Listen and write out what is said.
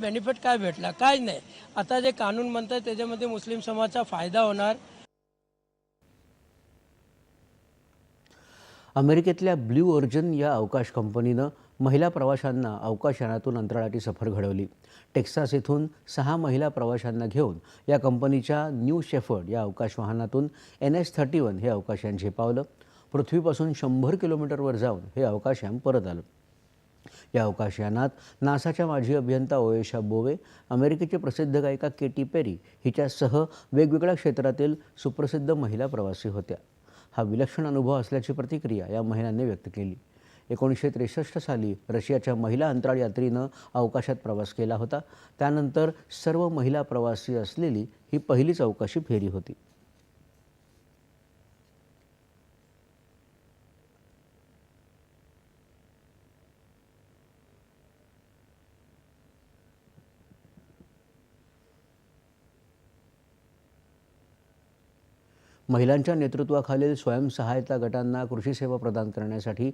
Benefit काय भेटला? काय नाही. आता जे कानून म्हणतात त्याच्यामध्ये मुस्लिम समाजाचा फायदा होणार. अमेरिकेतल्या ब्ल्यू ओर्जन या अवकाश कंपनीनं महिला प्रवाशांना अवकाशयानातून अंतराळाची सफर घडवली. टेक्सास येथून सहा महिला प्रवाशांना घेऊन या कंपनीच्या न्यू शेफर्ड या अवकाश वाहनातून एन एस थर्टी वन हे अवकाशयान झेपावलं. पृथ्वीपासून शंभर किलोमीटरवर जाऊन हे अवकाशयान परत आलं. या अवकाशयानात नासाच्या माजी अभियंता ओएशा बोवे अमेरिकेची प्रसिद्ध गायिका केटी पेरी हिच्यासह वेगवेगळ्या क्षेत्रातील सुप्रसिद्ध महिला प्रवासी होत्या. हा विलक्षण अनुभव असल्याची प्रतिक्रिया या महिलांनी व्यक्त केली. एकोणीसशे त्रेसष्ट साली रशियाच्या महिला अंतराळ यात्रीनं अवकाशात प्रवास केला होता. त्यानंतर सर्व महिला प्रवासी असलेली ही पहिलीच अवकाशी फेरी होती. महिलांच्या नेतृत्वाखालील स्वयंसहायता गटांना कृषी सेवा प्रदान करण्यासाठी